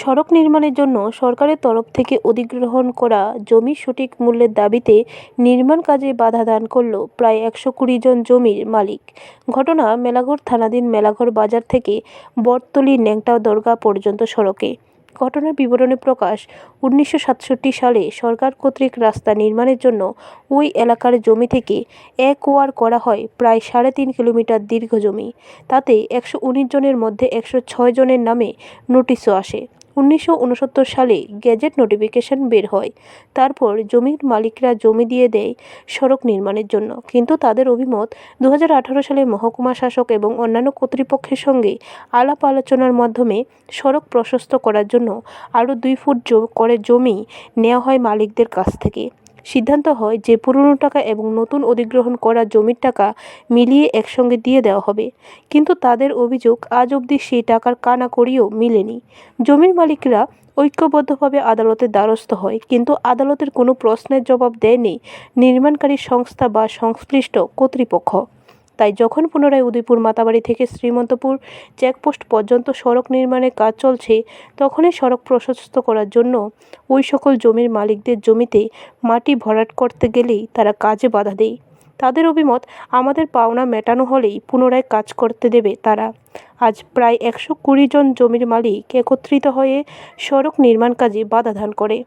সড়ক নির্মাণের জন্য সরকারের তরফ থেকে অধিগ্রহণ করা জমির সঠিক মূল্যের দাবিতে নির্মাণ কাজে বাধা দান করল প্রায় একশো কুড়ি জন জমির মালিক। ঘটনা মেলাঘর থানাধীন মেলাঘর বাজার থেকে বটতলী ন্যাংটা দরগা পর্যন্ত সড়কে। ঘটনার বিবরণে প্রকাশ, উনিশশো সাতষট্টি সালে সরকার কর্তৃক রাস্তা নির্মাণের জন্য ওই এলাকার জমি থেকে এক ওয়ার করা হয় প্রায় সাড়ে তিন কিলোমিটার দীর্ঘ জমি। তাতে একশো উনিশ জনের মধ্যে একশো ছয় জনের নামে নোটিশও আসে। উনিশশো উনসত্তর সালে গেজেট নোটিফিকেশন বের হয়। তারপর জমির মালিকরা জমি দিয়ে দেয় সড়ক নির্মাণের জন্য। কিন্তু তাদের অভিমত দু হাজার আঠারো সালে মহকুমা শাসক এবং অন্যান্য কর্তৃপক্ষের সঙ্গে আলাপ আলোচনার মাধ্যমে সড়ক প্রশস্ত করার জন্য আরও দুই ফুট করে জমি নেওয়া হয় মালিকদের কাছ থেকে। সিদ্ধান্ত হয় যে পুরনো টাকা এবং নতুন অধিগ্রহণ করা জমির টাকা মিলিয়ে একসঙ্গে দিয়ে দেওয়া হবে। কিন্তু তাদের অভিযোগ আজ অবধি সেই টাকার কানা করিও মিলেনি। জমির মালিকরা ঐক্যবদ্ধভাবে আদালতের দ্বারস্থ হয়, কিন্তু আদালতের কোনো প্রশ্নের জবাব দেয়নি নির্মাণকারী সংস্থা বা সংশ্লিষ্ট কর্তৃপক্ষ। তাই যখন পুনরায় উদয়পুর মাতাবাড়ি থেকে শ্রীমন্তপুর চেকপোস্ট পর্যন্ত সড়ক নির্মাণের কাজ চলছে, তখনই সড়ক প্রশস্ত করার জন্য ওই সকল জমির মালিকদের জমিতে মাটি ভরাট করতে গেলেই তারা কাজে বাধা দেয়। তাদের অভিমত, আমাদের পাওনা মেটানো হলেই পুনরায় কাজ করতে দেবে তারা। আজ প্রায় একশো কুড়ি জন জমির মালিক একত্রিত হয়ে সড়ক নির্মাণ কাজে বাধা দান করে।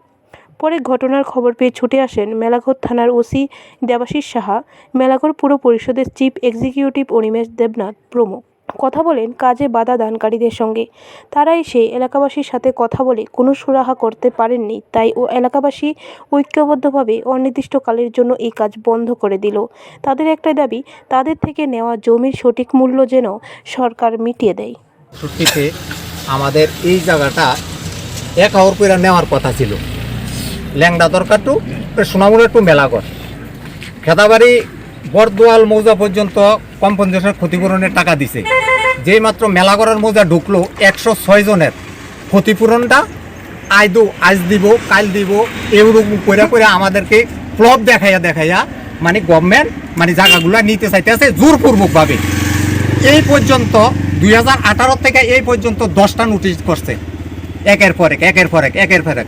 পরে ঘটনার খবর পেয়ে ছুটে আসেন মেলাঘর থানার ওসি দেবাশিস সাহা। মেলাঘর পুর পরিষদের চিফ এক্সিকিউটিভ অনিমেষ দেবনাথ প্রমুখ। কথা বলেন কাজে বাধা দানকারীদের সঙ্গে। তারা এসে এলাকাবাসীর সাথে কথা বলে কোনো সুরাহা করতে পারেননি, তাই ও এলাকাবাসী ঐক্যবদ্ধভাবে অনির্দিষ্টকালের জন্য এই কাজ বন্ধ করে দিল। তাদের একটাই দাবি, তাদের থেকে নেওয়া জমির সঠিক মূল্য যেন সরকার মিটিয়ে দেয়। ছুটিতে আমাদের এই জায়গাটা এক আওয়ার করে নেওয়ার কথা ছিল। ল্যাংডা দরকার টু সোনামুড়া টু মেলাগড় খেতাবাড়ি, বরদোয়াল মৌজা পর্যন্ত কম্পনসেশন ক্ষতিপূরণের টাকা দিছে। যেই মাত্র মেলাগড়ের মৌজা ঢুকলো, একশো ছয় জনের। ক্ষতিপূরণটা আজ দু আজ দিব, কাল দিব, এরকম করে করে আমাদেরকে প্লব দেখাইয়া দেখাইয়া মানে গভর্নমেন্ট মানে জায়গাগুলো নিতে চাইতেছে জোরপূর্বকভাবে। এই পর্যন্ত, দুই হাজার আঠারো থেকে এই পর্যন্ত দশটা নোটিশ করছে। একের পর এক, একের পর এক, একের পর এক।